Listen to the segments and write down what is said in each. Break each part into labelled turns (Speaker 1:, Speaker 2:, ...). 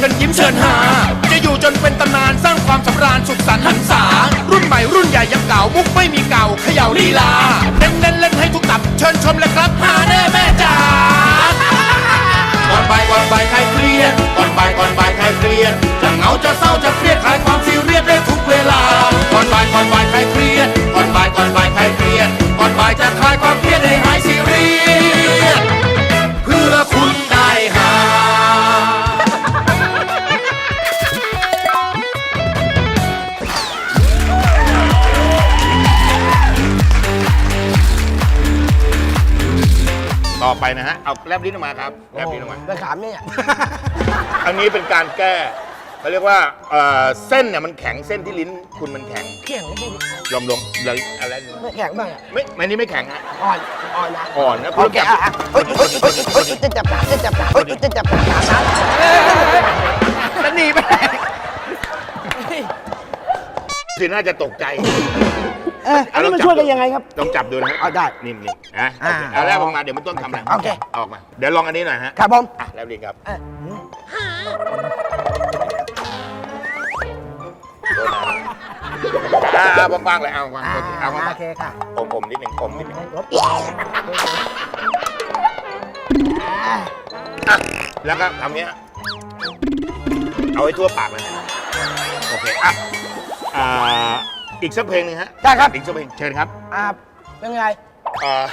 Speaker 1: ชิญยิ้มเชิญหา จะอยู่จนเป็นตำนานสร้างความสำราญสุขสันต์หันษา รุ่นใหม่รุ่นใหญ่ยังเก่ามุกไม่มีเก่าเขย่าลีลาเน้นเล่นเล่นให้ทุกตับ เชิญชมเลยครับหาแน่แม่จ๋าก่อนบ่ายก่อนบ่ายใครเครียดก่อนบ่ายก่อนบ่ายใครเครียดจะเหงาจะเศร้าจะเครียดคลายความซีเรียสได้ทุกเวลาก่อนบ่ายก่อนบ่ายใครเครียดก่อนบ่ายก่อนบ่ายใครเครียดก่อนบ่ายจะคลายความเครียดให้หายซีเรียส
Speaker 2: ฮะเอาแลบลิ้นออกมาครับแลบลิ้นออกมา
Speaker 3: ไปขามเนี่ย
Speaker 2: อันนี้เป็นการแก้เขาเรียกว่าเอ่อเส้นเนี่ยมันแข็งเส้นที่ลิ้นคุณมันแข็ง
Speaker 3: เขี่ยงไม่ดี
Speaker 2: ลองลงเลยอะไรนะ
Speaker 3: ไม่แข็งบ้างอะ
Speaker 2: ไม่อันนี้ไม่แข็งฮะ
Speaker 3: อ่อน อ่อนนะ
Speaker 2: อ่อนนะ
Speaker 3: โอเคอะอะเฮ้ยเฮ้ยเฮ้ยเฮ้ยจะจับตาจะจับตาเฮ้ยจะจับตาตาตาจะหนีไปไหน
Speaker 2: คือน่าจะตกใจ
Speaker 3: เอออันนี้มันช่วยกันยังไงครับ
Speaker 2: ต้องจับดูนะฮะ
Speaker 3: เอาได้
Speaker 2: นิ่มๆนะ
Speaker 3: อ่า
Speaker 2: เอาแลบออกมาเดี๋ยวมันต้นทำอะไร
Speaker 3: โอเค
Speaker 2: ออกมา เดี๋ยวลองอันนี้หน่อยฮะ
Speaker 3: ครับผม
Speaker 2: อะแลบลิ้นครับ
Speaker 3: เออ
Speaker 2: อ่าเอาบางๆเลยเอาบาง
Speaker 3: อ่า
Speaker 2: ๆเอาบาง
Speaker 3: โอเคค่ะ
Speaker 2: ๆอมๆนิดหนึ่งอมนิดหนึ่ง
Speaker 3: ลบ
Speaker 2: อะแล้วก็ทำเนี้ย เอาไว้ทั่วปากเลยโอเค อะอ่า อีกสักเพลงหนึงฮะ
Speaker 3: ได้ครับ
Speaker 2: อีกสักเพลงเชิญครับ
Speaker 3: อ่าเป็นไง
Speaker 2: เอ่อ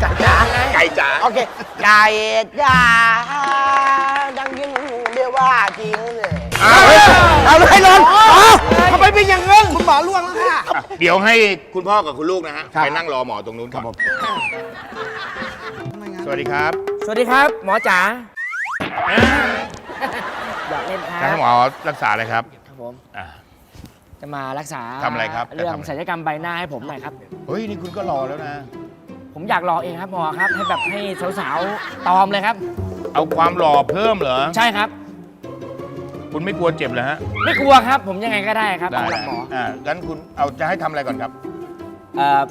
Speaker 3: ไก่จ๋าไง
Speaker 2: ไก่จ๋า
Speaker 3: โอเคไก่จ๋าดังยิ่งเรียกว่าจริงเลย
Speaker 2: อ้าวเฮ้ย
Speaker 3: เอาเลยลงทำไมเป็นอย่างนั้นคุณหมอล่วงแล้วค่ะ
Speaker 2: อะ เดี๋ยวให้คุณพ่อกับคุณลูกนะฮะ
Speaker 3: ครับ
Speaker 2: ไปนั่งรอหมอตรงนู้นก่อนสวัสดีครับ
Speaker 4: สวัสดีครับ หมอจ๋าอยากเล่นค
Speaker 2: จะ
Speaker 4: รั
Speaker 2: ให้
Speaker 4: บ
Speaker 2: หมอรักษาอะไรครับ
Speaker 4: ครับผม
Speaker 2: อะ
Speaker 4: จะมารักษา
Speaker 2: ทำอะไรครับ
Speaker 4: เรื่อง
Speaker 2: จะทำอะไร
Speaker 4: ศัลยกรรมใบหน้าให้ผมหน่อยครับ
Speaker 2: เฮ้ย นี่คุณก็รอแล้วนะ
Speaker 4: ผมอยากรอเองครับหมอครับให้แบบให้สาวๆตอมเลยครับ
Speaker 2: เอาความหล่อเพิ่มเหรอ
Speaker 4: ใช่ครับ
Speaker 2: คุณไม่กลัวเจ็บเหรอฮะ
Speaker 4: ไม่กลัวครับ ผมยังไงก็ได้ครับ
Speaker 2: ได้
Speaker 4: สำหรับหมอ
Speaker 2: อ่างั้นคุณเอาจะให้ทำอะไรก่อนครับ
Speaker 4: เอ่อ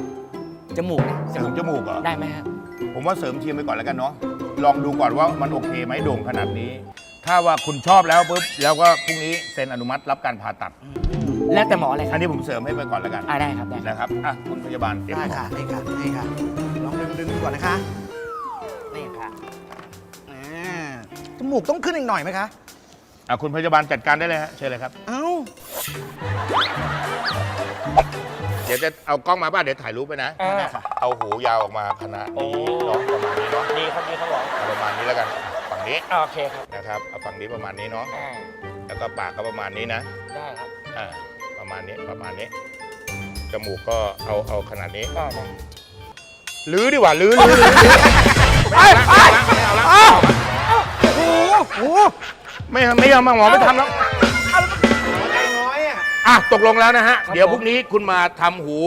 Speaker 4: จมูก
Speaker 2: เสริมจมูกเหรอ
Speaker 4: ได้ไหมครับ
Speaker 2: ผมว่าเสริมเทียมไปก่อนแล้วกันเนาะ ลองดูก่อนว่ามันโอเคไหมโด่งขนาดนี้ ถ้าว่าคุณชอบแล้วปุ๊บ แล้วก็พรุ่งนี้เซ็นอนุมัติรับการผ่าตัด
Speaker 4: แล้วแต่หมอเลยค
Speaker 2: อั
Speaker 4: รั
Speaker 2: น
Speaker 4: บ
Speaker 2: นี้ผมเสริมให้ไปก่อนแล้วกัน
Speaker 4: อ่าได้ครับได้ครับ
Speaker 2: นะครับอะคุณพยาบาลเตรียม
Speaker 3: ได้
Speaker 2: ตัว
Speaker 3: ค่ะนี่ค่ะนี่ค่ะ ลองดึงดึงดูก่อนนะคะ นี่ค่ะอ่าจมูกต้องขึ้นอีกหน่อยไหมคะ
Speaker 2: อะคุณพยาบาลจัดการได้เลยฮะเชิญเลยครับ
Speaker 3: เอ้า
Speaker 2: เดี๋ยวจะเอากล้องมาบ้านเดี๋ยวถ่ายรูปไปนะ
Speaker 4: อ่า
Speaker 2: เอาหูยาวออกมาขนาดนี้เนาะประมาณนี้เนาะ
Speaker 4: ดีครับดีครับหมอ
Speaker 2: เอาประมาณนี้แล้วกันฝั่งนี้
Speaker 4: อ่าโอเคครับ
Speaker 2: นะครับเอาฝั่งนี้ประมาณนี้เนาะ
Speaker 4: อ่า
Speaker 2: แล้วก็ปากก็ประมาณนี้นะ
Speaker 4: ได้ครับ
Speaker 2: อ่า ประมาณนี้ประมาณนี้จมูกก็เอาเอาขนาดนี้
Speaker 4: ได้ได้
Speaker 2: ลื้อดีกว่าลื้อลื้อลื้อไม่เอาละไม่เอาละไม่เอาละ
Speaker 3: โอ้โห
Speaker 2: ไม่เอาไม่เอามาหมอไม่ทำแล้ว
Speaker 3: ใจน้อยอะ
Speaker 2: อะตกลงแล้วนะฮะ เดี๋ยวพรุ่งนี้คุณมาทำหู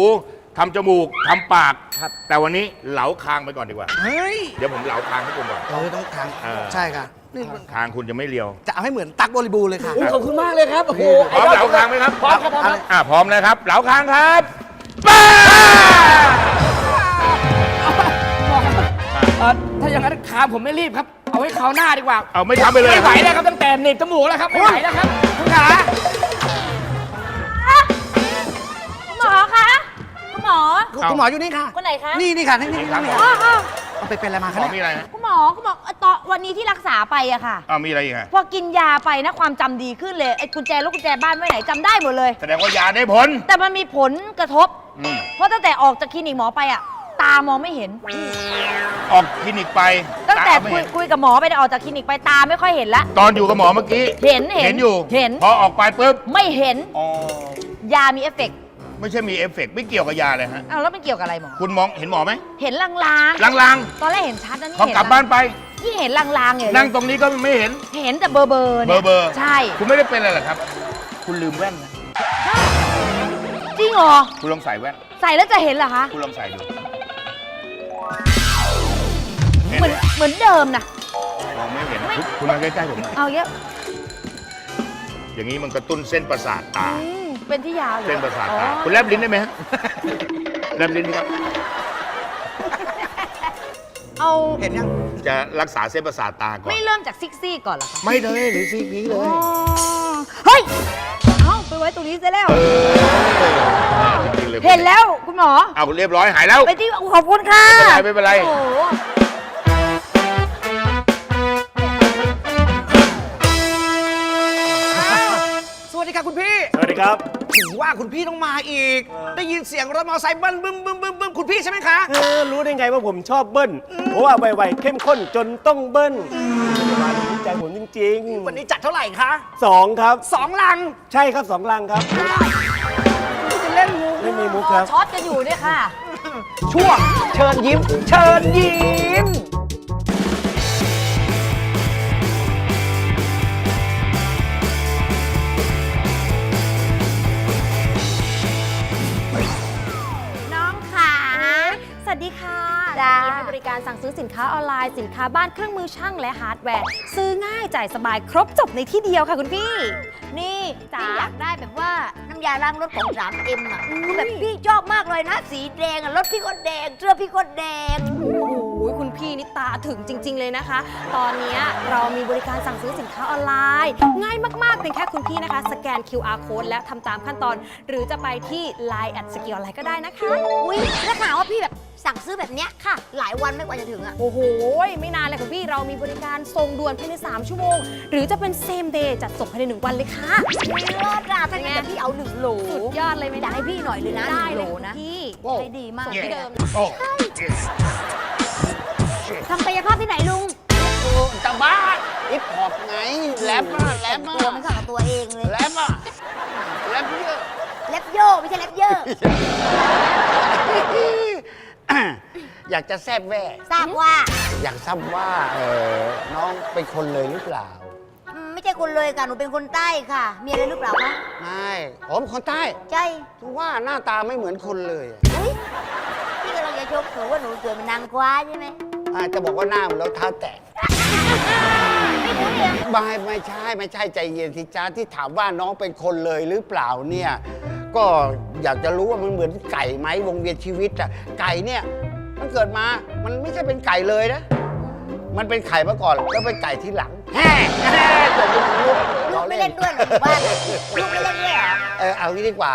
Speaker 2: ทำจมูกทำปาก
Speaker 4: ครับ
Speaker 2: แต่วันนี้เหลาคางไปก่อนดีกว่า
Speaker 3: เฮ้ย
Speaker 2: เดี๋ยวผมเหลาคางให้คุณก่อน
Speaker 3: เออต้องทาง
Speaker 2: เออ
Speaker 3: ใช่ค่ะนี่
Speaker 2: คางคุณจะไม่เรียว
Speaker 3: จะเอาให้เหมือนตั๊กบริบูรณ์เลยค่ะ
Speaker 4: โอ้ขอบคุณมากเลยครับ โอ้โห
Speaker 2: พร้อมเหลาคางไหมครับ
Speaker 4: พร้อมครับพร้อมครับ
Speaker 2: อะพร้อมนะครับ เหลาคางครับป้า
Speaker 4: หมอครับเอ่อถ้าอย่างนั้นคามผมไม่รีบครับ เอาไว้คราวหน้าดีกว่า
Speaker 2: เอาไม่ทำไปเลย
Speaker 4: ไม่ไหวแล้วครับตั้งแต่หนีบจมูกแล้วครับ ไม่ไหวแล้วครับคุณขา
Speaker 5: หมอคุณหมอ
Speaker 3: อยู่นี่ค่ะ
Speaker 5: คนไหนคะ
Speaker 3: นี่นี่ค่ะนี่นี่นี่นี่
Speaker 5: อ๋อ
Speaker 3: ค่ะ
Speaker 5: อ๋อ
Speaker 3: เอาไปเป็นอะไรมา
Speaker 2: ห
Speaker 3: คะ
Speaker 2: มอ
Speaker 3: เนี่ย
Speaker 2: มีอะไรฮะ
Speaker 5: คุณหมอคุณหมอเอ่อตอนวันนี้ที่รักษาไปอะค่ะ
Speaker 2: อ้าวมีอะไรอีกฮะ
Speaker 5: พอกินยาไปนะความจำดีขึ้นเลย ไอ้กุญแจลูกกุญแจบ้านไว้ไหนจำได้หมดเลย
Speaker 2: แสดงว่ายาได้ผล
Speaker 5: แต่มันมีผลกระทบ
Speaker 2: อืม
Speaker 5: เพราะตั้งแต่ออกจากคลินิกหมอไปอะตามองไม่เห็น
Speaker 2: ออกคลินิกไป
Speaker 5: ตั้งแต่
Speaker 2: ไม่
Speaker 5: คุย
Speaker 2: เห็น
Speaker 5: คุยกับหมอไปเนี่ยออกจากคลินิกไปตาไม่ค่อยเห็นละ
Speaker 2: ตอนอยู่กับหมอเมื่อกี้
Speaker 5: เห็นเห็น
Speaker 2: เห็นอยู่
Speaker 5: เห็น
Speaker 2: พอออกไปปุ๊บ
Speaker 5: ไม่เห็น
Speaker 2: อ๋อ
Speaker 5: ยามีเอฟเฟกต์
Speaker 2: ไม่ใช่มีเอฟเฟกต์ไม่เกี่ยวกับยาเลยฮะ
Speaker 5: อ้าวแล้วมันเกี่ยวกับอะไรหมอ
Speaker 2: คุณมองเห็นหมอไหม
Speaker 5: เห็นลาง
Speaker 2: ลาง
Speaker 5: ๆ ตอนแรกเห็นชัดนะ
Speaker 2: ๆ
Speaker 5: นี่
Speaker 2: พอ
Speaker 5: เห็น
Speaker 2: กลับบ้านไป
Speaker 5: ที่เห็นลางๆเนี่ย
Speaker 2: นั่งตรงนี้ก็ไม่เห็น
Speaker 5: เห็นแต่เบอร์เบอร์เนี่ย
Speaker 2: เบอร์ๆ
Speaker 5: ใช่
Speaker 2: คุณไม่ได้เป็นอะไรหรอกครับ คุณลืมแว่นนะ
Speaker 5: จริงเหรอ
Speaker 2: คุณลองใส่แว่น
Speaker 5: ใส่แล้วจะเห็นเหรอคะ
Speaker 2: คุณลองใส่ดู
Speaker 5: เหมือนเหมือนเดิมนะ
Speaker 2: มองไม่เห็นคุณคุณมาใกล้ๆผมหน่อย
Speaker 5: เอาเยอะ
Speaker 2: อย่างนี้มันกระตุ้นเส้นประสาทตา
Speaker 5: อืม เป็นที่ยาวหรอ
Speaker 2: เส้นประสาท
Speaker 5: อ๋อ
Speaker 2: ตาคุณแลบลิ้นได้ไหมฮะ แลบลิ้นดีครับ
Speaker 6: เอา
Speaker 3: เห็นยัง
Speaker 2: จะรักษาเส้นประสาทตาก่อน
Speaker 6: ไม่เริ่มจากซิกซี่ก่อนเหรอคะ
Speaker 2: ไม่เลยหรือซีพีเล
Speaker 6: อ๋
Speaker 2: ย
Speaker 6: อเฮ้ยเอ้าไปไว้ตรงนี้ซะแล้ว
Speaker 2: จริงๆเลย
Speaker 6: เห็นแล้วคุณหมอ
Speaker 2: เอาเรียบร้อยหายแล้ว
Speaker 6: ไปที่ขอบคุณค่ะ
Speaker 2: ไม่เป็นไรไม่เป็นไร
Speaker 6: โอ้โห
Speaker 3: สวัสดีค่ะคุณพี่
Speaker 7: สวัสดีครับ
Speaker 3: ถึงว่าคุณพี่ต้องมาอีก ได้ยินเสียงรถมอเตอร์ไซค์เบิ้ลบึ้มบึ้มบึ้มบึ้มคุณพี่ใช่ไหมคะ
Speaker 7: เออรู้ได้ไงว่าผมชอบเบิ้ลเพราะว่าไวๆเข้มข้นจนต้องเบิ้ลมาดูใจผมจริง
Speaker 3: วันนี้จัดเท่าไหร่คะ
Speaker 7: ๆสองครับ
Speaker 3: สองลัง
Speaker 7: ใช่ครับสองลังครับ
Speaker 3: จะเล่นงู
Speaker 7: ไม่มีมุกครับ
Speaker 6: ช็อตกันอยู่เนี่ยค่ะ
Speaker 3: ช่วงเชิญยิ้ม เชิญยิ้ม
Speaker 6: สั่งซื้อสินค้าออนไลน์ สินค้าบ้านเครื่องมือช่างและฮาร์ดแวร์ ซื้อง่ายจ่ายสบายครบจบในที่เดียวค่ะคุณพี่
Speaker 8: นี่
Speaker 6: จ๋า
Speaker 8: พี่อยากได้แบบว่าน้ำยาล้างรถของ 3M อะคือแบบพี่ชอบมากเลยนะ สีแดงอะรถพี่ก็แดง เสื้อพี่ก็แดง
Speaker 6: โอ้โห คุณพี่นี่ตาถึงจริง ๆ เลยนะคะ ตอนเนี้ยเรามีบริการสั่งซื้อสินค้าออนไลน์ ง่ายมากๆ เป็นแค่คุณพี่นะคะ สแกน QR code และทำตามขั้นตอน หรือจะไปที่ Line แอดสกิลอะไรก็ได้นะคะ
Speaker 8: อุ้ยถ้าข่าวว่าพี่แบบสั่งซื้อแบบเนี้ยค่ะ หลายวันไม่กว่าจะถึงอะ
Speaker 6: โอ้โห ไม่นานเลยคุณพี่เรามีบริการส่งด่วนภายใน 3 ชั่วโมง หรือจะเป็น same day จัดส่งภายใน 1 วันเลยค่ะ
Speaker 8: รอดอะถ้างั้นเดี๋ยวพี่เอาหนึ่งโหล
Speaker 6: สุดยอดเลยไหม
Speaker 8: อยากให้พี่หน่อยเลยนะ
Speaker 6: ได้
Speaker 8: หนึ่ง
Speaker 6: เล
Speaker 8: โหล
Speaker 6: ย
Speaker 8: นะ
Speaker 6: พี่
Speaker 2: โอ้
Speaker 8: ใช้ดีมาก
Speaker 6: ส่งที่เดิม
Speaker 2: โอ้
Speaker 8: ทำกายภาพที่ไหนลุง
Speaker 9: จะบ้าฮิปฮอปไงแรปอะแรป
Speaker 8: ตัว
Speaker 9: อะ
Speaker 8: ไม่เข้ากับตัวเองเลย
Speaker 9: แรปอะแรปเยอะ
Speaker 8: เล็บโยไม่ใช่เล็บเยอะ
Speaker 9: อยากจะแซบแว่
Speaker 8: ทราบว่า
Speaker 9: อยากทราบว่าเออน้องเป็นคนเลยหรือเปล่า
Speaker 8: อืมไม่ใช่คนเลยค่ะ หนูเป็นคนใต้ค่ะ มีอะไรหรือเปล่าคะ
Speaker 9: ไม่ผมคนใต้
Speaker 8: ใช่
Speaker 9: ถึงว่าหน้าตาไม่เหมือนคนเลยอะ
Speaker 8: อุ๊ยพี่กำลังจะชกหนูว่าหนูสวยเป็นนางคว้าใช่ไหม
Speaker 9: อาจจะบอกว่าหน้าเหมือนเราเท้าแตะ
Speaker 8: ไม่รู้เนี่ย
Speaker 9: ไม่ไม่ใช่ไม่ใช่ใจเย็นสิจ้าที่ถามว่าน้องเป็นคนเลยหรือเปล่าเนี่ย ก็อยากจะรู้ว่ามันเหมือนไก่ไหมวงเวียนชีวิตอะไก่เนี่ย มันเกิดมามันไม่ใช่เป็นไก่เลยนะ มันเป็นไข่มาก่อนแล้วเป็นไก่ที่หลังแฮ่แฮ่จบเป็นลูก
Speaker 8: ลูกไม่เล่นด้วยเหรอหนูว่าลูกไม่เล่นด้วยเหรอ
Speaker 9: เออเอางี้ดีกว่า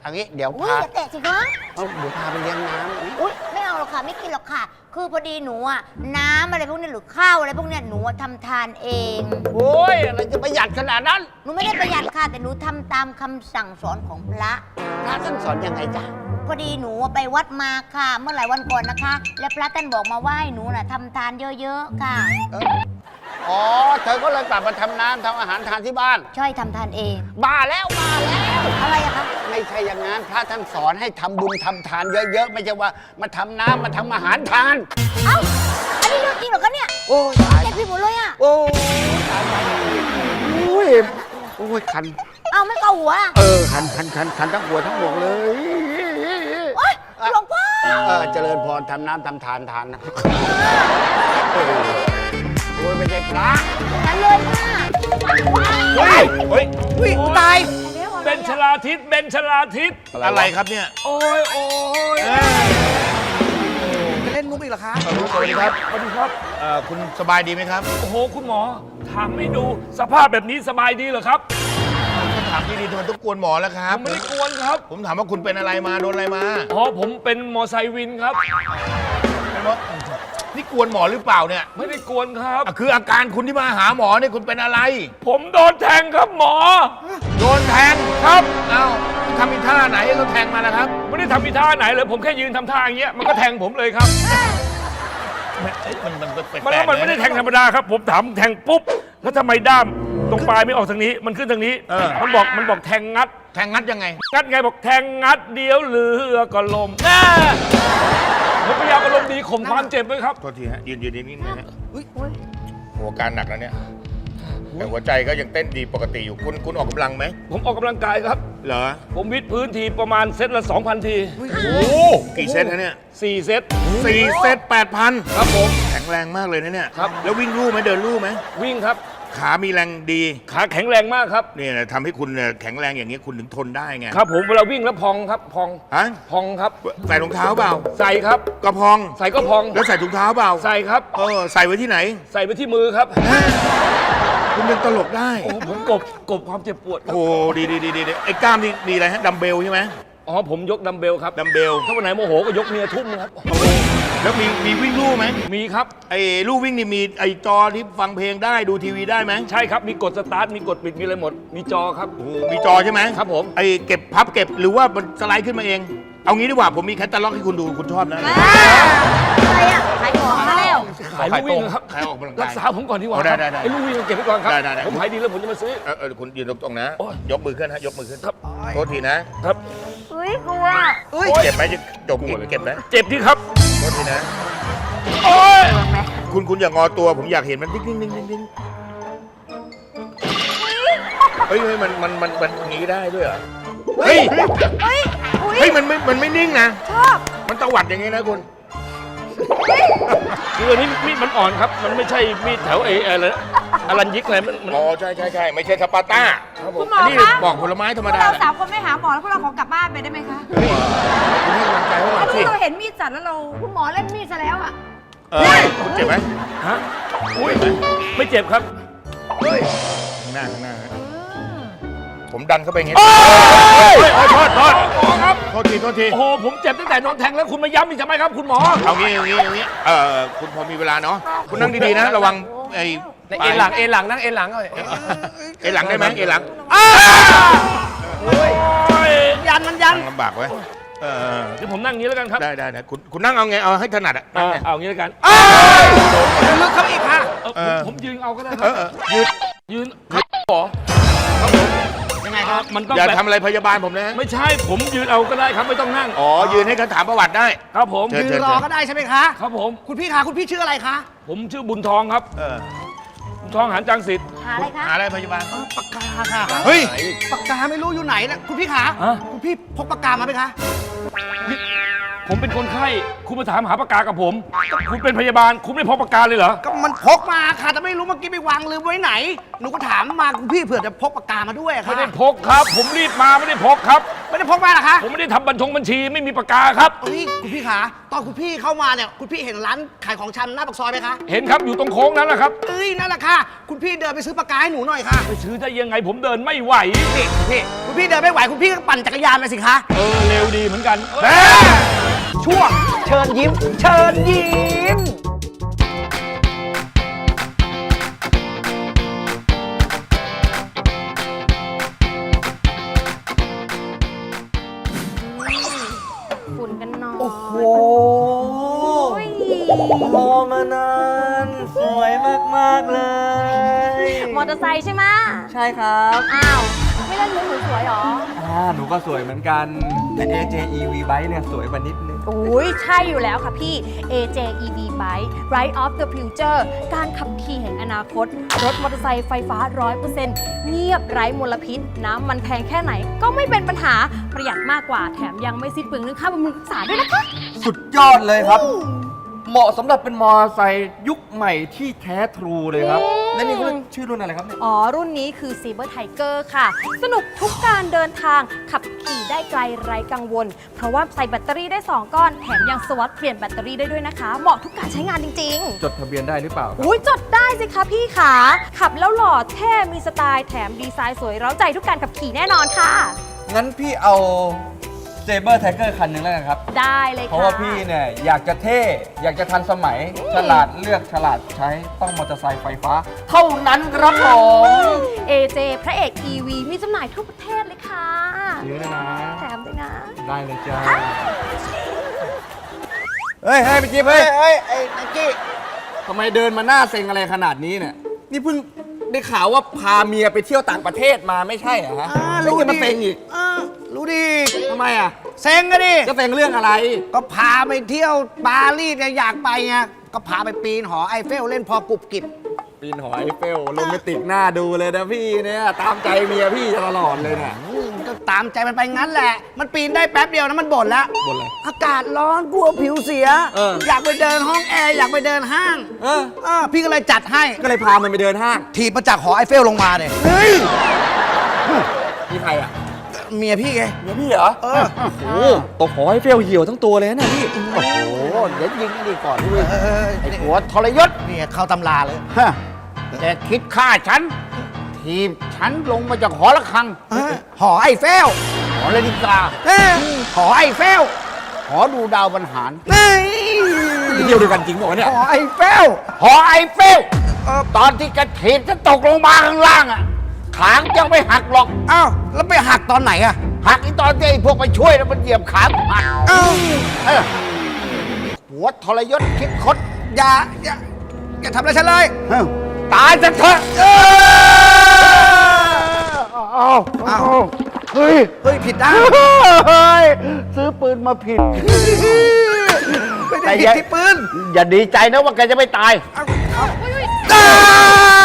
Speaker 9: เอางี้เดี๋ยว
Speaker 8: อุ้ย
Speaker 9: พา
Speaker 8: อย่าแตะสิคะ
Speaker 9: เอาเดี๋ยวพาไปเลี้ยงน้ำนะ
Speaker 8: อุ้ยไม่เอาหรอกค่ะไม่กินหรอกค่ะ คือพอดีหนูอะน้ำอะไรพวกเนี้ยหรือข้าวอะไรพวกเนี้ยหนูอะทำทานเอง
Speaker 9: โอ้ยอะไรจะประหยัดขนาดนั้น
Speaker 8: หนูไม่ได้ประหยัดค่ะแต่หนูทำตามคำสั่งสอนของพระ
Speaker 9: พระท่านสอนยังไงจ๊ะ
Speaker 8: พอดีหนูไปวัดมาค่ะ เมื่อหลายวันก่อนนะคะ และพระท่านบอกมาว่าให้หนูน่ะทำทานเยอะๆค่ะ
Speaker 9: เอออ๋อเธอก็เลยกลับมาทำน้ำทำอาหารทานที่บ้าน
Speaker 8: ช่วยทำทานเอง
Speaker 9: บ้าแล้วบ้าแล้ว
Speaker 8: อะไรอะคะ
Speaker 9: ไม่ใช่อย่างนั้นพระท่านสอนให้ทำบุญทำทานเยอะๆ ไม่ใช่ว่ามาทำน้ำมาทำอาหารทาน
Speaker 8: เอ้าอันนี้เรื่องจริงเหรอคะเนี่ย
Speaker 9: โอ้ยตาย
Speaker 8: เจ็บพี่หมดเลยอะ
Speaker 9: โอ้ยตายตายโอ้ยโอ้ยคัน
Speaker 8: เอาไม่เกาหัวอะ
Speaker 9: เออคันคันคันคันทั้งหัวทั้งหมวกเลย
Speaker 8: โอ๊ยหลวงพ่อ
Speaker 9: เออเจริญพรทำน้ำทำทานทานนะเออโอ้ยไม่ใช่พระ
Speaker 8: นั้นเลยค่ะ
Speaker 2: เฮ้ยเฮ้ย
Speaker 3: อุ้ยตาย
Speaker 10: เบนชลาทิศเบนชลาทิศ
Speaker 2: อะไรครับเนี่ย
Speaker 10: โอ้ยโอ้ย
Speaker 3: จะเล่นมุกอีกเหรอคะ
Speaker 2: สวัสดีครับ
Speaker 10: สวัสดีครับ
Speaker 2: เอ่อคุณสบายดีไหมครับ
Speaker 10: โอ้โห คุณหมอ ถามไม่ดูสภาพแบบนี้สบายดีเหรอครับ
Speaker 2: ถามดีๆทำไมต้องกวนหมอแล้วค
Speaker 10: ผ
Speaker 2: รับ
Speaker 10: มไม่ได้กวนครับ
Speaker 2: ผมถามว่าคุณเป็นอะไรมาโดนอะไรมา
Speaker 10: อ๋อผมเป็นมอไซค์วินครับ
Speaker 2: เป็นว่า นี่กวนหมอหรือเปล่าเนี่ย
Speaker 10: ไม่ได้กวนครับ
Speaker 2: อะคืออาการคุณที่มาหาหมอเนี่ยคุณเป็นอะไร
Speaker 10: ผมโดนแทงครับหมอ
Speaker 2: โดนแทงครับ เอ้าทำอีท่าไหนให้เขาแทงมาล่ะครับ
Speaker 10: ไม่ได้ทำอีท่าไหนเลยผมแค่ยืนทำท่าอย่างเงี้ยมันก็แทงผมเลยครับ
Speaker 2: เอ้ยมันมันแปลกๆ
Speaker 10: มันแล้วมันไม่ได้แทงธรรมดาครับ ผมถามแทงปุ๊บ แล้วทำไมด้ามตรงปลายไม่ออกทางนี้ มันขึ้นทางนี้
Speaker 2: เออ
Speaker 10: มันบอกมันบอกแทงงัด
Speaker 2: แทงงัดยังไง
Speaker 10: งัดไงบอกแทงงัดเดียวเรือก็ลมแน่ ผมพยายามอารมณ์ดีข่มความเจ็บไว้ครับ
Speaker 2: โทษทีฮะยืนยืนนิ่งๆนะฮะหัวอาการหนักแล้วเนี่ยแต่หัวใจก็ยังเต้นดีปกติอยู่คุณคุณออกกำลังไหม
Speaker 10: ผมออกกำลังกายครับ
Speaker 2: เหรอ
Speaker 10: ผมวิดพื้นทีประมาณเซตละ 2,000 ที
Speaker 2: โอ้โหกี่เซตฮะเนี่ย
Speaker 10: 4 เซต
Speaker 2: สี่เซตแปดพัน
Speaker 10: ครับผม
Speaker 2: แข็งแรงมากเลยนะเนี่ย
Speaker 10: ครับ
Speaker 2: แล้ววิ่งลู่ไหมเดินลู่ไหม
Speaker 10: วิ่งครับ
Speaker 2: ขามีแรงดี
Speaker 10: ขาแข็งแรงมากครับ
Speaker 2: เนี่ยนะทำให้คุณเนี่ยแข็งแรงอย่างนี้คุณถึงทนได้ไง
Speaker 10: ครับ ผมเวลาวิ่งแล้วพองครับพอง
Speaker 2: ฮะ
Speaker 10: พองครับ
Speaker 2: ใส่รองเท้าเปล่า
Speaker 10: ใส่ครับ
Speaker 2: กระพอง
Speaker 10: ใส่ก็พอง
Speaker 2: แล้วใส่ถุงเท้าเปล่า
Speaker 10: ใส่ครับ
Speaker 2: เออใส่ไว้ที่ไหน
Speaker 10: ใส่ไปที่มือครับ
Speaker 2: คุณเป็นตลกได้
Speaker 10: โอ้ผมกบกบความเจ็บปวดครับ
Speaker 2: โอ้ดีดีดีดีดีไอ้กล้ามนี่ดีอะไรฮะดัมเบลใช่ไหม
Speaker 10: อ๋อผมยกดัมเบลครับ
Speaker 2: ดัมเบล
Speaker 10: ถ้าวันไหนโมโหก็ยกเมียทุ่มครับ
Speaker 2: แล้วมีมีวิ่งลู่ไหม
Speaker 10: มีครับ
Speaker 2: ไอ้ลู่วิ่งนี่มีไอ้จอที่ฟังเพลงได้ดูทีวีได้ไหม
Speaker 10: ใช่ครับ มีกดสตาร์ท มีกดปิด มีอะไรหมด มีจอครับ
Speaker 2: โอ้โหมีจอใช่ไหม
Speaker 10: ครับผม
Speaker 2: ไอ้เก็บพับเก็บหรือว่ามันสไลด์ขึ้นมาเอง เอางี้ดีกว่าผมมีแคตตาล็อกให้คุณดูคุณชอบนะ
Speaker 8: อะไรอะขายของมาแล้ว
Speaker 10: ขายลูกวิ่งครับ
Speaker 2: ขายออกกำลังกาย
Speaker 10: รักษาผมก่อนดีกว่า
Speaker 2: โอ้ได้ได้ได้
Speaker 10: ไอ้ลูกวิ่งเก็บไว้ก่อนครับ
Speaker 2: ได้ได้ได้
Speaker 10: ผมหายดีแล้วผมจะมาซื้อ
Speaker 2: เออเออคุณยืนตรงๆนะ
Speaker 10: โอ้ย
Speaker 2: ยกมือขึ้นฮะยกมือขึ้น
Speaker 10: ครับ
Speaker 2: โทษทีนะครับ
Speaker 8: อุ้ยกลัว
Speaker 2: เจ็บไหมจะจบเก็บไหม
Speaker 10: เจ็บที่ครับ
Speaker 2: โทษทีนะ
Speaker 10: โอ้ย
Speaker 2: คุณคุณอย่างอตัวผมอยากเห็นมันดิ้งดิ้งดิ้งดิ้งดิ้งเฮ้ยเฮ้ยมันมันมันมันอย่างนี้ได้ด้วยเหรอ เฮ้ย
Speaker 8: เฮ้ยอุ้ย
Speaker 2: เฮ้ยมันไม่มันไม่นิ่งนะ
Speaker 8: ชอบ
Speaker 2: มันตวัดอย่างนี้นะคุณ
Speaker 10: คืออันนี้มีดมันอ่อนครับ มันไม่ใช่มีดแถวเอเออะไรอลันยิกอะไรมันมัน
Speaker 2: อ๋อใช่ใช่ใช่ไม่ใช่สปาร์ต้า
Speaker 6: คุณหมอ
Speaker 2: นนี้
Speaker 6: คะ
Speaker 2: บอกผลไม้ธรรมดา
Speaker 6: เรา
Speaker 2: แหละ
Speaker 6: สามคนไม่หาหมอแล้วพวกเราขอกลับบ้านไปได้ไหมคะ
Speaker 2: คุณให้กำลังใจเขาหน่อยสิ
Speaker 6: เราเห็นมีดจัดแล้วเรา
Speaker 8: คุณหมอเล่นมีดซะแล้วอะ
Speaker 2: เออคุณเจ็บไหม
Speaker 10: ฮะอุ้ยไม่เจ็บครับ
Speaker 2: ข้างหน้าข้างหน้า ผมดันเข้าไปอย่างงี้
Speaker 10: โอ้ยโอ้ยโทษโทษหมอครับ
Speaker 2: โทษทีโทษที
Speaker 10: โอ้โหผมเจ็บตั้งแต่โดนแทงแล้วคุณมาย้ำอีกทำไมครับคุณหมอ
Speaker 2: เอางี้เอางี้เอางี้เออคุณพอมีเวลาเนาะคุณนั่งดีๆนะ ระวังไอ้
Speaker 7: เอ็นหลังเอ็นหลังนั่งเอ็นหลังเอา
Speaker 2: เอ็นหลังได้ไหมเอ็นหลัง
Speaker 10: โอ้ย
Speaker 3: ยันมันยัน
Speaker 2: นั่งลำบากไว้เออ
Speaker 10: เดี๋ยวผมนั่งอย่างนี้แล้วกันครับ
Speaker 2: ได้ได้ได้คุณคุณนั่งเอาไงเอาให้ถนัดอะ
Speaker 10: เออเอาอย่างนี้แล้วกัน
Speaker 3: ลึกเข้าไปอีกค่ะ
Speaker 10: เออ
Speaker 2: เออ
Speaker 10: ผมยืนเอาก็ได้ค
Speaker 2: เอ
Speaker 10: รับ
Speaker 2: อเออยืด
Speaker 10: ยืนครับหมอ
Speaker 3: ยังไงครับ
Speaker 10: มันต้อง
Speaker 2: อย่า
Speaker 10: แบบ
Speaker 2: ทำอะไรพยาบาลผมนะ
Speaker 10: ไม่ใช่ผมยืนเอาก็ได้ครับไม่ต้องนั่ง
Speaker 2: อ๋อ ยืนให้เขาถามประวัติได้
Speaker 10: ครับผม
Speaker 2: เชิญ
Speaker 3: ยืนรอก็ได้ใช่ไหมคะ
Speaker 10: ครับผม
Speaker 3: คุณพี่คะคุณพี่ชื่ออะไรคะ
Speaker 10: ผมชื่อบุญทองครับ
Speaker 2: เออ
Speaker 10: บุญทองหานจังสิทธิ์
Speaker 8: หาอะไรคะ
Speaker 2: หาอะไรพยาบาล
Speaker 3: เออปากกาค่ะ
Speaker 2: เฮ้ย
Speaker 3: ปากกาไม่รู้อยู่ไหนนะคุณพี่คะ
Speaker 10: ฮะ
Speaker 3: คุณพี่พกปากกามาไหมคะ
Speaker 10: ผมเป็นคนไข้คุณมาถามหาปากกากับผม คุณเป็นพยาบาลคุณไม่พกปากกาเลยเหรอ
Speaker 3: ก็มันพกมาค่ะแต่ไม่รู้เมื่อกี้ไปวางลืมไว้ไหน หนูก็ถามมาคุณพี่เผื่อจะพกปากกามาด้วยอะ
Speaker 10: ไม่
Speaker 3: ค่ะ
Speaker 10: ได้พกครับ ผมรีบมาไม่ได้พกครับ
Speaker 3: ไม่ได้พกมาเหรอคะ
Speaker 10: ผมไม่ได้ทำบัญชงบัญชีไม่มีปากกาครับ
Speaker 3: เฮ้ยคุณพี่คะตอนคุณพี่เข้ามาเนี่ยคุณพี่เห็นร้านขายของชำหน้าปากซอยไหมคะ
Speaker 10: เห็นครับอยู่ตรงโค้งนั้นนะครับ
Speaker 3: เอ้ยนั่นแหละค่ะ คุณพี่เดินไปซื้อปากกาให้หนูหน่อยค่ะ
Speaker 10: ไปซื้อได้ยังไงผมเดินไม่ไหว
Speaker 3: นี่พี่คุณพี่เดินไม่ไหวคุณพี่ก็ปั่นจักรยานไปสิคะ
Speaker 10: เออเร็วดีเหมือนกัน
Speaker 3: แม่ ช่วงเชิญยิ้ม เชิญยิ้ม
Speaker 6: ฝุ่นกันหน่อย
Speaker 7: โอ้โห
Speaker 6: โอ้ย
Speaker 7: รอมานานสวยมากๆเลย
Speaker 6: มอเตอร์ไซค์ใช่ไหม
Speaker 7: ใช่ครับ
Speaker 6: อ้าว ไม่เล่นมุกสวยๆหรอ
Speaker 7: อ่าหนูก็สวยเหมือนกัน แต่ AJ EV Bike เนี่ยสวยกว่านิดนึง
Speaker 6: โอ้ยใช่อยู่แล้วค่ะพี่ AJ EV Bike Ride of the Future การขับขี่แห่งอนาคต รถมอเตอร์ไซค์ไฟฟ้า 100%เงียบไร้มลพิษ น้ำมันแพงแค่ไหนก็ไม่เป็นปัญหาประหยัดมากกว่าแถมยังไม่สิ้นเปลืองเรื่องค่าบำรุงรักษาด้วยนะคะ
Speaker 7: สุดยอดเลยครับ เหมาะสำหรับเป็นมอเตอร์ไซค์ยุคใหม่ที่แท้ทรูเลยครับ และนี่เขาเรียกชื่อรุ่นอะไรครับเนี่ย
Speaker 6: อ๋อ รุ่นนี้คือ Saber Tiger ค่ะ สนุกทุกการเดินทางขับขี่ได้ไกลไร้กังวล เพราะว่าใส่แบตเตอรี่ได้ 2 ก้อน แถมยังสวัสดเปลี่ยนแบตเตอรี่ได้ด้วยนะคะ เหมาะทุกการใช้งานจริงๆ
Speaker 7: จดทะเบียนได้หรือเปล่าครับ
Speaker 6: อุ้ยจดได้สิคะพี่ขาขับแล้วหล่อเท่มีสไตล์แถมดีไซน์สวยเร้าใจทุกการขับขี่แน่นอนค่ะ
Speaker 7: งั้นพี่เอา เซเบอร์ไทเกอร์คันหนึ่งแล้วกันครับ
Speaker 6: ได้เลยค่ะ
Speaker 7: เพราะว่าพี่เนี่ยอยากจะเท่ อยากจะทันสมัย ฉลาดเลือกฉลาดใช้ต้องมอเตอร์ไซค์ไฟฟ้า เท่านั้นครับผม
Speaker 6: AJ พระเอก EV มีจำหน่ายทั่วประเทศเลยค่ะ
Speaker 7: เยอะเลยนะ
Speaker 6: แถมด้วยนะ
Speaker 7: ได้เลยจ้า เฮ้ยเฮ้ยพี่จิ๊บเฮ้ยเฮ้ยไอ้นักกี้ทำไมเดินมาหน้าเซ็งอะไรขนาดนี้เนี่ย นี่เพิ่งได้ข่าวว่าพาเมียไปเที่ยวต่างประเทศมาไม่ใช่เหรอฮะ
Speaker 3: อ่า
Speaker 7: แล้วยังมาเซ็งอีก
Speaker 3: อ่า รู้ดี
Speaker 7: ทำไมอะ
Speaker 3: เซ็งก็ดิ
Speaker 7: จะเซ็งเรื่องอะไร
Speaker 3: ก็พาไปเที่ยวปารีสเนี่ยอยากไปไงก็พาไปปีนหอไอเฟลเล่นพอกุบกิบ
Speaker 7: ปีนหอไอเฟลโรแมนติกหน้าดูเลยนะพี่เนี่ยตามใจเมียพี่ตลอดเลยเนี่ย
Speaker 3: อืมก็
Speaker 11: ตามใจมันไปงั้นแหละ มันปีนได้แป๊บเดียวนะมันบ่นแล้ว
Speaker 7: บ่นอะไร
Speaker 11: อากาศร้อนกลัวผิวเสีย
Speaker 7: เออ
Speaker 11: อยากไปเดินห้องแอร์อยากไปเดินห้าง
Speaker 7: เออ
Speaker 11: เออพี่ก็เลยจัดให้
Speaker 7: ก็เลยพามันไปเดินห้าง
Speaker 11: ถีบมาจากหอไอเฟลลงมาเนี่ย
Speaker 7: นี่ใครอะ
Speaker 11: เมียพี่ไง
Speaker 7: เมียพี่เหรอ
Speaker 11: เออ
Speaker 7: โอ้ตกหอให้เฟลเหี่ยวทั้งตัวเลยนะพี่
Speaker 9: โอ้โห เดี๋ยวยิงนี่ก่อนด้วย
Speaker 11: เออ
Speaker 9: ไอ้หัวทรยศ
Speaker 11: เนี่ยเข้าตำราเลย
Speaker 9: ฮะแกคิดฆ่าฉัน ทีบฉันลงมาจากหอระฆัง
Speaker 11: เออหอไอเฟล
Speaker 9: หอนาฬิกา
Speaker 11: เออหอไอเฟล
Speaker 9: หอดูดาวบรรหาร
Speaker 11: เฮ้ย
Speaker 7: เที่ยวด้วยกันจริงเปล่าวะเนี่ย
Speaker 11: หอไอเฟล
Speaker 9: หอไอเฟลตอนที่แกถีบฉันตกลงมาข้างล่างอะ ขางยังไม่หักหรอก
Speaker 11: อ้าวแล้วไปหักตอนไหนอะ
Speaker 9: หักอีตอนที่ไอ้พวกไปช่วยแล้วมันเหยียบขาหัก
Speaker 11: อ้าว
Speaker 9: เออหัวทรยศคิดคด
Speaker 11: อย่าอย่าอย่าทำอะไรฉันเลย
Speaker 9: เฮ้ยตายซะเถอะเอา
Speaker 11: อ้าว
Speaker 9: เอาเฮ้ย
Speaker 11: เฮ้ยผิดด้าน
Speaker 9: เฮ้ย ซื้อปืนมาผิด
Speaker 11: ไม่ได้ผิดที่ปืน
Speaker 9: อย่าดีใจนะว่าแกจะไม่ตาย
Speaker 11: เอาเอา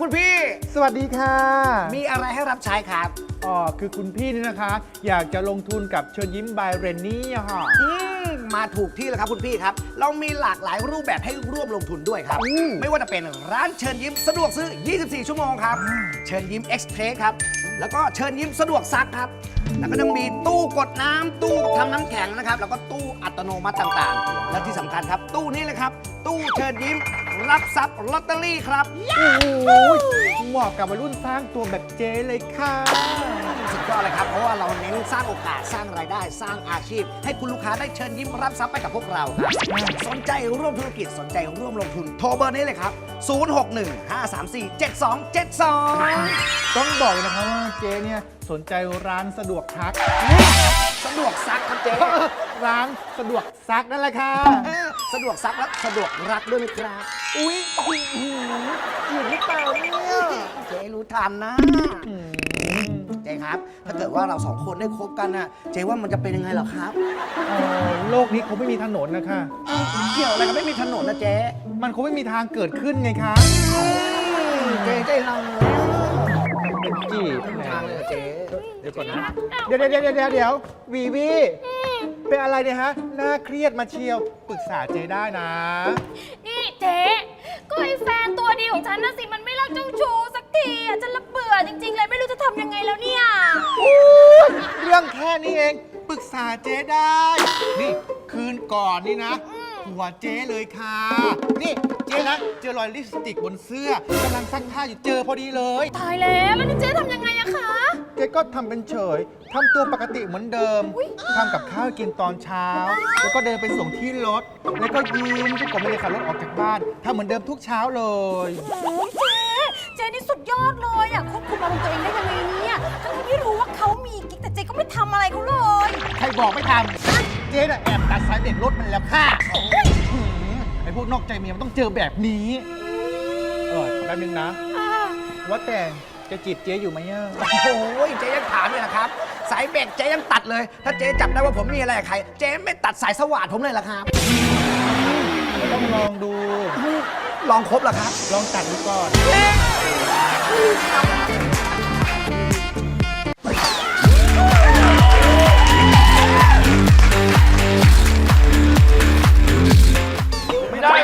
Speaker 11: ครับคุณพี่
Speaker 12: สวัสดีค่ะ
Speaker 11: มีอะไรให้รับใช้ครับ
Speaker 12: อ๋อคือคุณพี่นี่นะคะ อยากจะลงทุนกับเชิญยิ้มบายเรนนี่อะค่ะ
Speaker 11: อืม มาถูกที่แล้วครับคุณพี่ครับ เรามีหลากหลายรูปแบบให้ร่วมลงทุนด้วยครับ ไม่ว่าจะเป็นร้านเชิญยิ้มสะดวกซื้อ 24 ชั่วโมงครับ เชิญยิ้มเอ็กซ์เพรสครับ แล้วก็เชิญยิ้มสะดวกซักครับ แล้วก็ยังมีตู้กดน้ำตู้ทำน้ำแข็งนะครับ แล้วก็ตู้อัตโนมัติต่างๆ และที่สำคัญครับ ตู้นี้เลยครับ ตู้เชิญยิ้มรับทรัพย์ลอตเตอรี่ครับ
Speaker 12: โอ้โหเหมาะกับวัยรุ่นสร้างตัวแบบเจ๊เลยค่ะ
Speaker 11: สุดยอดเลยครับ เพราะว่าเราเน้นสร้างโอกาสสร้างรายได้สร้างอาชีพ ให้คุณลูกค้าได้เชิญยิ้มรับทรัพย์ไปกับพวกเราครับสนใจร่วมธุรกิจสนใจร่วมลงทุนโทรเบอร์นี้เลยครับ 0615347272
Speaker 12: ต้องบอกเลยนะคะว่าเจ๊เนี่ยสนใจร้านสะดวกทัก
Speaker 11: สะดวกซักครับเจ๊
Speaker 12: ร้านสะดวกซักนั่นแหละค่ะ
Speaker 11: เออสะดวกซักและสะดวกรักด้วยนะครับ
Speaker 12: อุ๊ยอยู่หรือเปล่าเนี่ย
Speaker 11: เจ๊รู้ทันนะเจ๊ ครับ ถ้าเกิดว่าเราสองคนได้คบกันน่ะ เจ๊ว่ามันจะเป็นยังไงเหรอครับ
Speaker 12: อ๋อโลกนี้คงไม่มีถนนนะคะ
Speaker 11: เอ้าเกี่ยวอะไรกับไม่มีถนนนะเจ๊
Speaker 12: มันคงไม่มีทางเกิดขึ้นไงคะ
Speaker 11: เจ๊ใจเรา
Speaker 12: เป็นจีบ
Speaker 11: ไม่มีทางเลยเหรอเจ๊
Speaker 12: เดี๋ยวก่อนนะ เดี๋ยวเดี๋ยวเดี๋ยวเดี๋ยวเดี๋ยววีวีเป็นอะไรเนี่ยฮะ น่าเครียดมาเชียว ปรึกษาเจได้นะ
Speaker 6: นี่เจ๊ ก็ไอแฟนตัวดีของฉันน่ะสิมันไม่รักเจ้าชู้สักทีอะฉันละเบื่อจริงๆเลยไม่รู้จะทำยังไงแล้วเนี่ย
Speaker 12: เรื่องแค่นี้เอง ปรึกษาเจ๊ได้ นี่คืนก่อนนี่นะ หัวเจ๊เลยค่ะ นี่เจ๊นะเจอรอยลิปสติกบนเสื้อกำลังซักผ้าอยู่เจอพอดีเลย
Speaker 6: ตายแล้วแล้วนี่เจ๊ทำยังไงอะคะ
Speaker 12: เจ๊ก็ทำเป็นเฉยทำตัวปกติเหมือนเดิมทำกับข้าวกินตอนเช้า แล้วก็เดินไปส่งที่รถ แล้วก็ยิ้มจนกว่าไม่ได้ขับรถออกจากบ้านทำเหมือนเดิมทุกเช้าเลย
Speaker 6: โอ้ยเจ๊เจ๊นี่สุดยอดเลยอะควบคุมอารมณ์ตัวเองได้ยังไงเนี่ย ทั้งที่รู้ว่าเขามีกิ๊กแต่เจ๊ก็ไม่ทำอะไรเขาเลย
Speaker 12: ใครบอกไม่ทำ เจ๊น่ะแอบตัดสายเด็กรถมันแล้วค่ะหืมไอ้พวกนอกใจเมียมันต้องเจอแบบนี้เออแป๊บนึงนะ ว่าแต่จะจีบเจ๊อยู่ไหมอะ
Speaker 11: โอ้ยเจ๊ยังถามเลยนะครับ สายเบ็ดเจ๊ยังตัดเลย ถ้าเจ๊จับได้ว่าผมมีอะไรกับใคร เจ๊ไม่ตัดสายสว่านผมเลยเหรอครับ
Speaker 12: ก็ต้องลองดู
Speaker 11: ลองครบเหรอครับ
Speaker 12: ลองตัดดูก่อน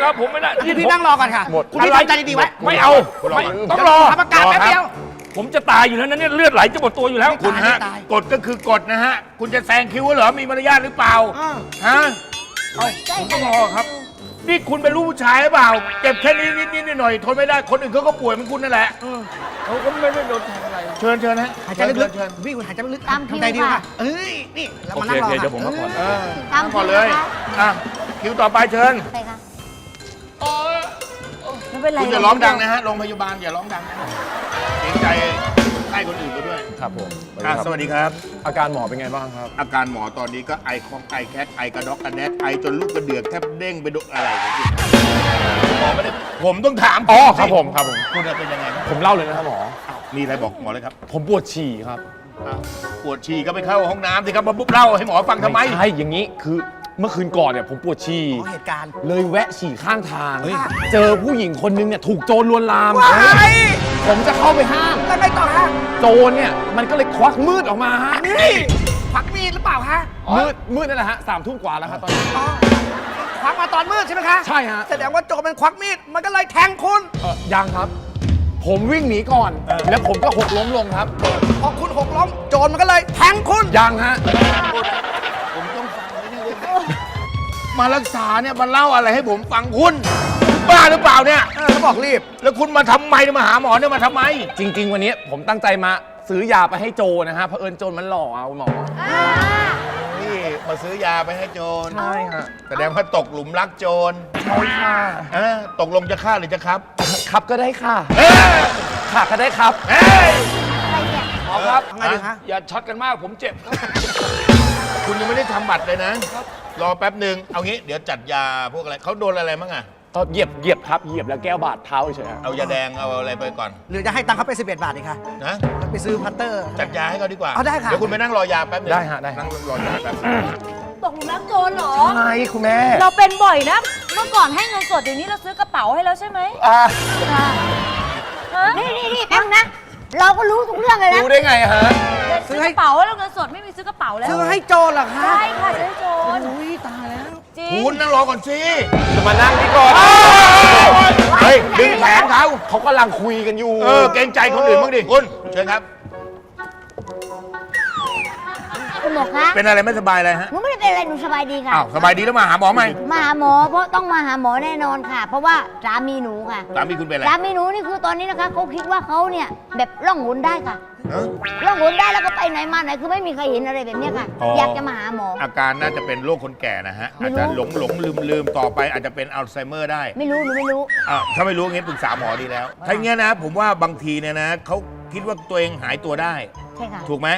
Speaker 10: ครับผมไม่ได้
Speaker 11: พี่พี่นั่งรอก่อนค่ะคุณพี่
Speaker 10: อะไร
Speaker 11: ทำใจดีๆไว้
Speaker 10: ไม่เอาไม่ต้องรอ
Speaker 11: ทำประกาศแป๊บเดียว
Speaker 10: ผมจะตายอยู่แล้วนะเนี่ยเลือดไหลจะหมดตัวอยู่แล้ว
Speaker 2: คุณฮะ
Speaker 11: ตาย
Speaker 2: กฎก็คือกฎนะฮะ คุณจะแซงคิวเหรอ มีมารยาทหรือเปล่า
Speaker 11: อ่า
Speaker 2: ฮะ เอาผมต้องรอครับ นี่คุณเป็นลูกผู้ชายหรือเปล่าเจ็บแค่นี้นิดๆหน่อยๆทนไม่ได้ คนอื่นเขาก็ป่วยเหมือนคุณนั่นแหละ
Speaker 10: เขาก็ไม่ได้โดนแทงอะไร
Speaker 2: เชิญเชิญฮะ
Speaker 11: หายใจลึก
Speaker 2: เชิญ
Speaker 11: ๆพี่คุณหายใจลึกๆ
Speaker 8: ตามคิว
Speaker 11: ทำใจดี
Speaker 8: ค่ะ
Speaker 11: ค่ะ เอ้ย นี่เรา
Speaker 10: โอ
Speaker 11: มา
Speaker 10: เค
Speaker 11: นั่งร
Speaker 10: โอ
Speaker 11: อ
Speaker 10: เคเดี๋ยวผมพักผ่อน
Speaker 2: เออ
Speaker 8: ตาม
Speaker 2: ก่อน
Speaker 8: คิว
Speaker 2: เลย
Speaker 8: นะคะ
Speaker 2: อะ คิวต่อไปเชิญ
Speaker 8: ไปค่ะ ไม่เป็นไร
Speaker 2: คุณอย่าร้องดังนะฮะโรงพยาบาลอย่าร้องดังนะเกรงใจใกล้คนอื่นเขาด้วย
Speaker 7: ครับผม
Speaker 2: อะสวัสดีครับ
Speaker 7: อาการหมอเป็นไงบ้างครับ
Speaker 2: อาการหมอตอนนี้ก็ไอคอกไอแคทไอกระดอกกระแดดไอจนลูกกระเดือกแทบเด้งไปดุอะไรกันอยู่หมอไม่ได้ผมต้องถาม
Speaker 7: อ๋อ
Speaker 2: ณสิ
Speaker 7: ครับผมครับผม
Speaker 2: คุณเป็นยังไงบ้าง
Speaker 7: ผมเล่าเลยนะครับหมอ
Speaker 2: มีอะไรบอกหมอเลยครับ
Speaker 7: ผมปวดฉี่ครับ
Speaker 2: ปวดฉี่ก็ไปเข้าห้องน้ำสิครับมาปุ๊บเล่าให้หมอฟังทำไม
Speaker 7: ใช่อย่างนี้คือ เมื่อคืนก่อนเนี่ยผมปวดฉี่
Speaker 3: อ๋อเหตุการณ์
Speaker 7: เลยแวะฉี่ข้างทางเจอผู้หญิงคนนึงเนี่ยถูกโจรลวนลาม
Speaker 3: ว้าย
Speaker 7: ผมจะเข้าไปห้าม
Speaker 3: แล้วไงต่อฮะ
Speaker 7: โจรเนี่ยมันก็เลยควักมืดออกมาฮะ
Speaker 3: นี่ควักมีดหรือเปล่าฮะ
Speaker 7: มืดมืดนั่นแหละฮะสามทุ่มกว่าแล้วครับตอนนี้
Speaker 3: อ๋อควักมาตอนมืดใช่ไหมคะ
Speaker 7: ใช่ฮะ
Speaker 3: แสดงว่าโจรมันควักมีด มันก็เลยแทงคุณ
Speaker 7: เออยังครับ ผมวิ่งหนีก่อน แล้วผมก็หกล้มลงครับ
Speaker 3: พอคุณหกล้ม โจรมันก็เลยแทงคุณ
Speaker 7: ยังฮะ
Speaker 2: มารักษาเนี่ยมาเล่าอะไรให้ผมฟังคุณ บ้าหรือเปล่าเนี่ย
Speaker 3: เออแล้วบอกรีบ
Speaker 2: แล้วคุณมาทำไมเนี่ยมาหาหมอเนี่ยมาทำไม
Speaker 7: จริง ๆ วันนี้ผมตั้งใจมาซื้อยาไปให้โจนะฮะเพราะเอิญโจรมันหล่อเอาหมอ
Speaker 2: นี่มาซื้อยาไปให้โจร
Speaker 7: ใช่ฮะ
Speaker 2: แสดงว่าตกหลุมรักโจร
Speaker 7: ใช่ค่ะ
Speaker 2: เออตกลงจะฆ่าหรือจะครับ
Speaker 7: ครับก็ได้ค่ะ
Speaker 2: เอ้ย
Speaker 7: ค่ะก็ได้ครับ
Speaker 2: เอ้ย
Speaker 7: หมอครับ
Speaker 3: ไงดีฮะ
Speaker 7: อย่าช็อตกันมากผมเจ็บ
Speaker 2: คุ ณยังไม่ได้ทำบัตรเลยนะ รอแป๊บหนึ่งเอางี้เดี๋ยวจัดยาพวกอะไรเขาโดนอะไรมั้งอะ
Speaker 7: ก็เหยียบเหยียบครับเหยียบแล้วแก้วบาดเท้าเฉยๆฮะ
Speaker 2: เอายาแดงเอาอะไรไปก่อน
Speaker 3: หรือจะให้ตังค์เขาไป 11 บาทดีคะ
Speaker 2: นะ
Speaker 3: ไปซื้อพัตเตอร์
Speaker 2: จัดยาให้เขาดีกว่า
Speaker 3: เอาได้ค่ะ
Speaker 2: เดี๋ยวคุณไปนั่งรอยาแป๊บหนึง
Speaker 7: ได้ฮะได้ฮะ
Speaker 2: นั่งรอยาแป๊บ
Speaker 8: ตกหลุมรักโจรเหรอ
Speaker 7: ใช่คุณแม่
Speaker 8: เราเป็นบ่อยนะ เมื่อก่อนให้เงินสดเดี๋ยวนี้เราซื้อกระเป๋าให้แล้วใช่ไหม
Speaker 7: อ่า
Speaker 8: นี่นี่นี่แป๊บนะ เราก็รู้ทุกเรื่องเลยนะ
Speaker 7: รู้ได้ไงฮะ
Speaker 8: ซื้อกระเป๋าแล้วเงินสดไม่มีซื้อกระเป๋าแล้ว
Speaker 3: ซื้อให้โจรเหรอคะ
Speaker 8: ใช่ค่ะซื้อให้โจร
Speaker 3: อุ้ยตายแล้ว
Speaker 8: จริง
Speaker 2: คุณนั่งรอก่อนสิ
Speaker 7: จะมานั่งนี่ก่อน
Speaker 2: เฮ้ยดึงแขนเขา
Speaker 7: เขากำลังคุยกันอยู่
Speaker 2: เออเกรงใจคนอื่นบ้างดิคุณเชิญครับ
Speaker 8: คุณหมอคะ
Speaker 2: เป็นอะไรไม่สบายอะไรฮะ
Speaker 8: หนูไม่ได้เป็นอะไรหนูสบายดีค่ะ
Speaker 2: อ้าวสบายดีแล้วมาหาหมอไหม
Speaker 8: มาหาหมอเพราะต้องมาหาหมอแน่นอนค่ะ เพราะว่าสามีหนูค่ะ
Speaker 2: สามีคุณเป็นอะไร
Speaker 8: สามีหนูนี่คือตอนนี้นะคะเขาคิดว่าเขาเนี่ยแบบล่องหนได้ค่ะ
Speaker 2: เออ
Speaker 8: ล่องหนได้แล้วก็ไปไหนมาไหนคือไม่มีใครเห็นอะไรแบบเนี้ยค่ะ
Speaker 2: อ๋ออ
Speaker 8: อยากจะมาหาหมอ
Speaker 2: อาการน่าจะเป็นโรคคนแก่นะฮะ
Speaker 8: ไม่
Speaker 2: อาจ
Speaker 8: รู้
Speaker 2: จะหลงหลงลืมลืมต่อไปอาจจะเป็นอัลไซเมอร์ได้
Speaker 8: ไม่รู้หนูไม่รู้
Speaker 2: อะถ้าไม่รู้งี้ปรึกษาหมอดีแล้ว ถ้าอย่างเงี้ยนะ ผมว่าบางทีเนี่ยนะเขาคิดว่าตัวเองหายตัวได้
Speaker 8: ใช่ค่ะ
Speaker 2: ถูกไหม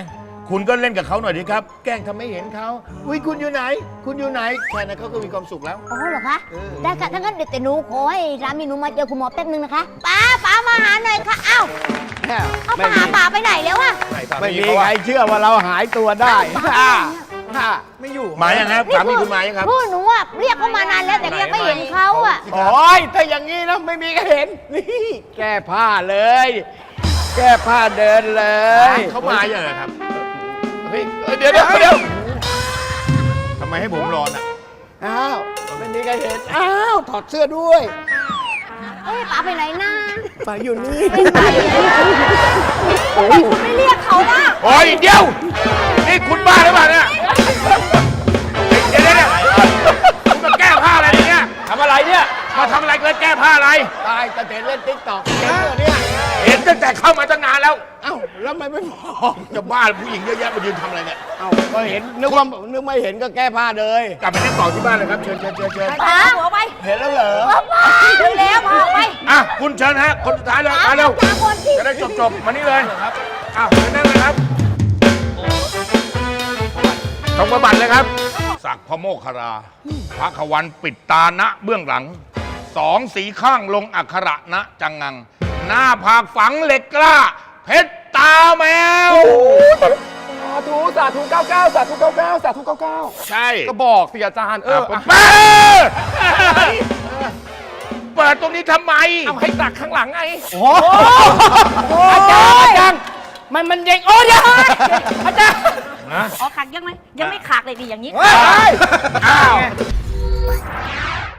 Speaker 2: คุณก็เล่นกับเขาหน่อยดีครับ แกล้งทำให้เห็นเขาอุ้ยคุณอยู่ไหน คุณอยู่ไหนแค่นั้นเขาก็มีความสุขแล้ว
Speaker 8: อ๋อเหรอคะ
Speaker 2: เออ
Speaker 8: ได้ค่ะ ถ้างั้นเดี๋ยวแต่หนูขอให้สามีหนูมาเจอคุณหมอแป๊บนึงนะคะ ป้าป้ามาหาหน่อยค่ะอ้าวเอาป้าหาป่าไปไหนแล้วอะ
Speaker 2: ไหนสา
Speaker 5: ไม่
Speaker 2: มี
Speaker 5: มี
Speaker 2: เขา
Speaker 5: ใคร
Speaker 2: อะ
Speaker 5: เชื่อว่าเราหายตัวได้ฮ่าฮ่า
Speaker 3: ไม่อยู่
Speaker 2: มายังครับสามีคุณมายังครับ
Speaker 8: พูดหนูอะเรียกเขามานานแล้วแต่ยังไม่เห็นเขาอะ
Speaker 5: โอ้ยถ้าอย่างนี้นะไม่มีใครเห็นนี่แก้ผ้าเลย แก้ผ้าเดินเลย
Speaker 2: เขามาอย่างไรครับ เฮ้ยเอ้ยเดี๋ยวเดี๋ยวเดี๋ยวทำไมให้ผมรอน่ะ
Speaker 5: อ้าวไม่มีใครเห็น อ้าว ถอดเสื้อด้วย
Speaker 8: เอ้ยป้าไปไหนนะ
Speaker 5: ไปอยู่นี่
Speaker 8: ทำไมคุณไม่เรียกเขาล่ะ
Speaker 2: โอ้ยเดี๋ยว นี่คุณบ้าหรือเปล่าเนี่ยเดี๋ยวเดี๋ยวเดี๋ยวคุณมาแก้ผ้าอะไรเนี่ย
Speaker 7: ทำอะไรเนี่ย
Speaker 2: มาทำอะไรกันแก้ผ้าอะไร
Speaker 5: ตายแต่เห็นเล่นติ๊กต็อกเห็นเหรอเนี่ย
Speaker 2: เห็นตั้งแต่เข้ามาตั้งนานแล้ว
Speaker 5: เอ้าแล้วทำไมไม่บอก
Speaker 2: จะบ้าผู้หญิงเยอะแยะมายืนทำอะไรเนี่ย
Speaker 5: เอ้าก็เห็นนึกว่านึกไม่เห็นก็แก้ผ้าเลย
Speaker 2: กลับไปนั่งต่อที่บ้านเลยครับเชิญเชิญเชิญเชิญ
Speaker 8: ป้าหัวไป
Speaker 5: เห็นแล้วเหรอ
Speaker 8: เร็วๆพาออกไป
Speaker 2: อะคุณเชิญฮะคนสุดท้ายเลยมาเร็ว
Speaker 8: จ้าคนที่
Speaker 2: จะได้จบจบๆมานี่เลยครับอ้าวนั่งเลยครับทงประบัตรเลยครับ สักพระโมคคาราพระขวันปิดตาณเบื้องหลัง สองสีข้างลงอักขระณจังงัง หน้าผากฝังเหล็กกล้า เพชร ตาแมว
Speaker 7: สาธุสาธุ99 สาธุ99 สาธุ99
Speaker 2: ใช่
Speaker 7: ก็บอกสิอาจารย์ เออ
Speaker 2: เปิ
Speaker 7: อะ
Speaker 2: ดเปิดตรงนี้ทำไม
Speaker 7: เอาให้ตักข้างหลังไง
Speaker 5: อาจารย์อาจารย์มันมันเด็กโอ้ยอาจารย์
Speaker 8: อ๋อขักยังไหมยังไม่ขากเลยดีอย่างนี้
Speaker 2: อ้าว